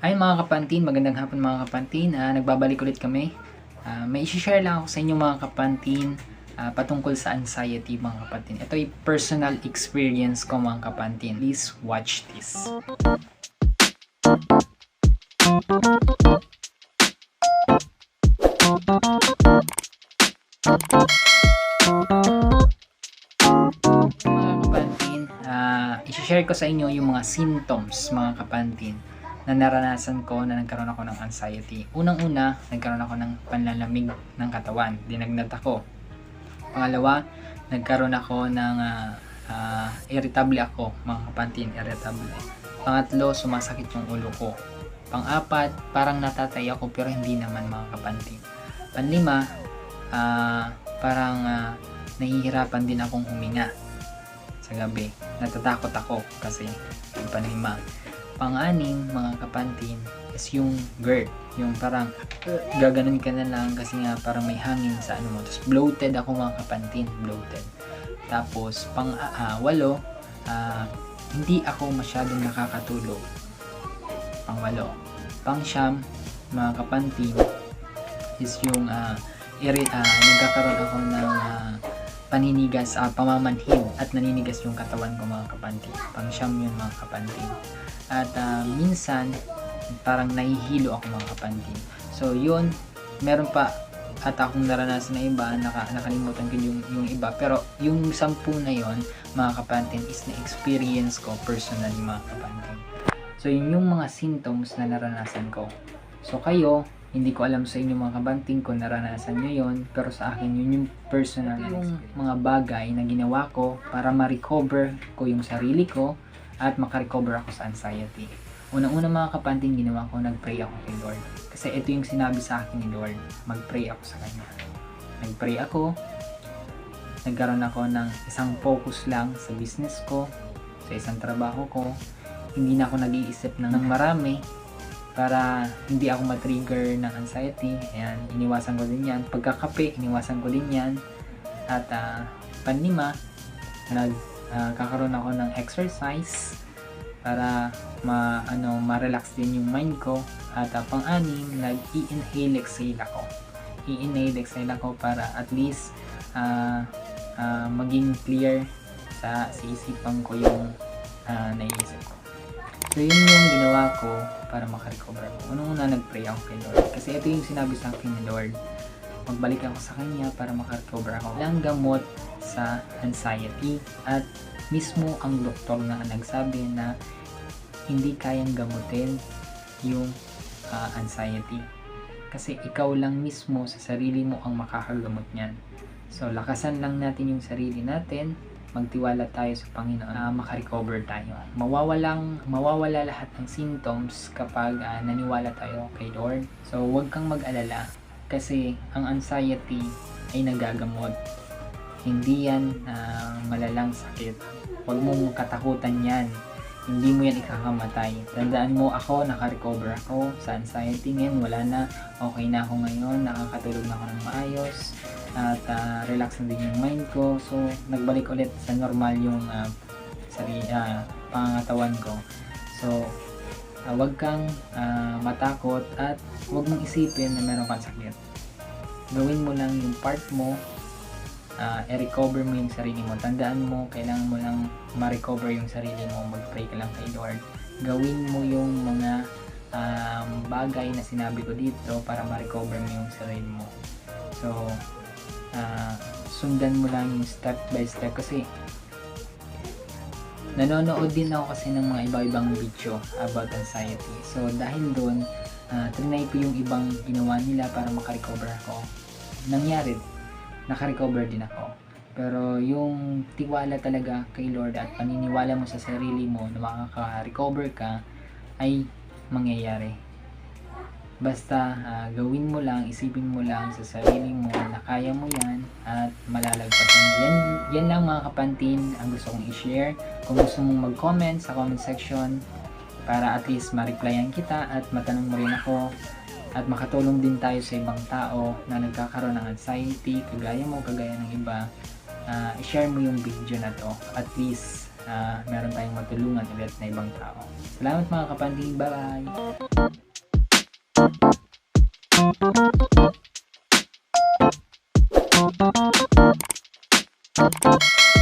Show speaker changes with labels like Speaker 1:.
Speaker 1: Ay mga kapantin, magandang hapon mga kapantin. Ah, nagbabalik ulit kami. Ah, may isi-share lang ako sa inyo mga kapantin ah, patungkol sa anxiety mga kapantin. Ito ay personal experience ko mga kapantin. Please watch this. Mga kapantin, ah, isi-share ko sa inyo yung mga symptoms mga kapantin na naranasan ko na nagkaroon ako ng anxiety. Unang-una, nagkaroon ako ng panlalamig ng katawan. Dinagnat ako. Pangalawa, nagkaroon ako ng ah, ah, irritable ako, mga kapantin, irritable. Pangatlo, sumasakit yung ulo ko. Pang-apat, parang natatay ako pero hindi naman mga kapantin. Panlima, ah, parang ah, nahihirapan din akong huminga sa gabi. Natatakot ako kasi yung panlima. Pang-anim, mga kapantin, is yung GERD. Yung parang uh, gaganon ka na lang kasi nga parang may hangin sa ano mo. Tapos bloated ako mga kapantin, bloated. Tapos pang ah, walo, ah, hindi ako masyadong nakakatulog. Pang walo. Pang siyam, mga kapantin, is yung ah, iri, ah, nagkakaroon ako ng ah, paninigas, ah, pamamanhid at naninigas yung katawan ko mga kapantin. Pang siyam yun mga kapantin. At ah, minsan, parang nahihilo ako mga kapantin. So yun, meron pa at akong naranasan na iba, naka, nakalimutan ko yung, yung iba. Pero yung sampu na yon mga kapantin, is na-experience ko personally mga kapantin. So yun yung mga symptoms na naranasan ko. So kayo, hindi ko alam sa inyo mga kabanting kung naranasan nyo yon pero sa akin yun yung personal yung mga bagay na ginawa ko para ma-recover ko yung sarili ko at makarecover ako sa anxiety. Unang-una mga kapanting ginawa ko, nag-pray ako kay Lord. Kasi ito yung sinabi sa akin ni Lord, mag-pray ako sa Kanya. Nag-pray ako, nagkaroon ako ng isang focus lang sa business ko, sa isang trabaho ko. Hindi na ako nag-iisip ng, ng marami para hindi ako ma-trigger ng anxiety. Ayan, iniwasan ko din yan. Pagkakape, iniwasan ko din yan. At ah, panlima, nagkakaroon ako ng exercise para ma ano ma-relax din yung mind ko at uh, pang-anim nag-i-inhale exhale ako i-inhale exhale ako para at least ah, ah, maging clear sa, sa isipan ko yung ah, naiisip ko so yun yung ginawa ko para makarecover ako unang-una nag-pray ako kay Lord kasi ito yung sinabi sa akin ni Lord magbalik ako sa Kanya para makarecover ako ng gamot sa anxiety at mismo ang doktor na nagsabi na hindi kayang gamutin yung ah, anxiety. Kasi ikaw lang mismo sa sarili mo ang makakagamot niyan. So, lakasan lang natin yung sarili natin, magtiwala tayo sa Panginoon, ah, makarecover tayo. Mawawalang, mawawala lahat ng symptoms kapag ah, naniwala tayo kay Lord. So, huwag kang mag-alala kasi ang anxiety ay nagagamot. Hindi yan ah, malalang sakit. Huwag mong katakutan yan. Hindi mo yan ikakamatay. Tandaan mo ako, nakarecover ako sa anxiety ngayon. Wala na. Okay na ako ngayon. Nakakatulog na ako ng maayos. At ah, relax na din yung mind ko. So, nagbalik ulit sa normal yung uh, sari, ah, pangangatawan ko. So, ah, huwag kang ah, matakot at huwag mong isipin na meron kang sakit. Gawin mo lang yung part mo ah, i-recover mo yung sarili mo. Tandaan mo, kailangan mo lang ma-recover yung sarili mo. Mag-pray ka lang kay Lord. Gawin mo yung mga um, bagay na sinabi ko dito para ma-recover mo yung sarili mo. So, ah, sundan mo lang yung step by step kasi nanonood din ako kasi ng mga iba-ibang video about anxiety. So, dahil doon, uh, trinay ko yung ibang ginawa nila para makarecover ako. Nangyari, nakarecover din ako. Pero yung tiwala talaga kay Lord at paniniwala mo sa sarili mo na makaka-recover ka ay mangyayari. Basta ah, gawin mo lang, isipin mo lang sa sarili mo na kaya mo yan at malalagpasan. Yan, yan lang mga kapantin ang gusto kong i-share. Kung gusto mong mag-comment sa comment section para at least ma-replyan kita at matanong mo rin ako at makatulong din tayo sa ibang tao na nagkakaroon ng anxiety, kagaya mo, kagaya ng iba, ah, i-share mo yung video na to. At least, ah, meron tayong matulungan ulit na ibang tao. Salamat mga kapanding. Thank you.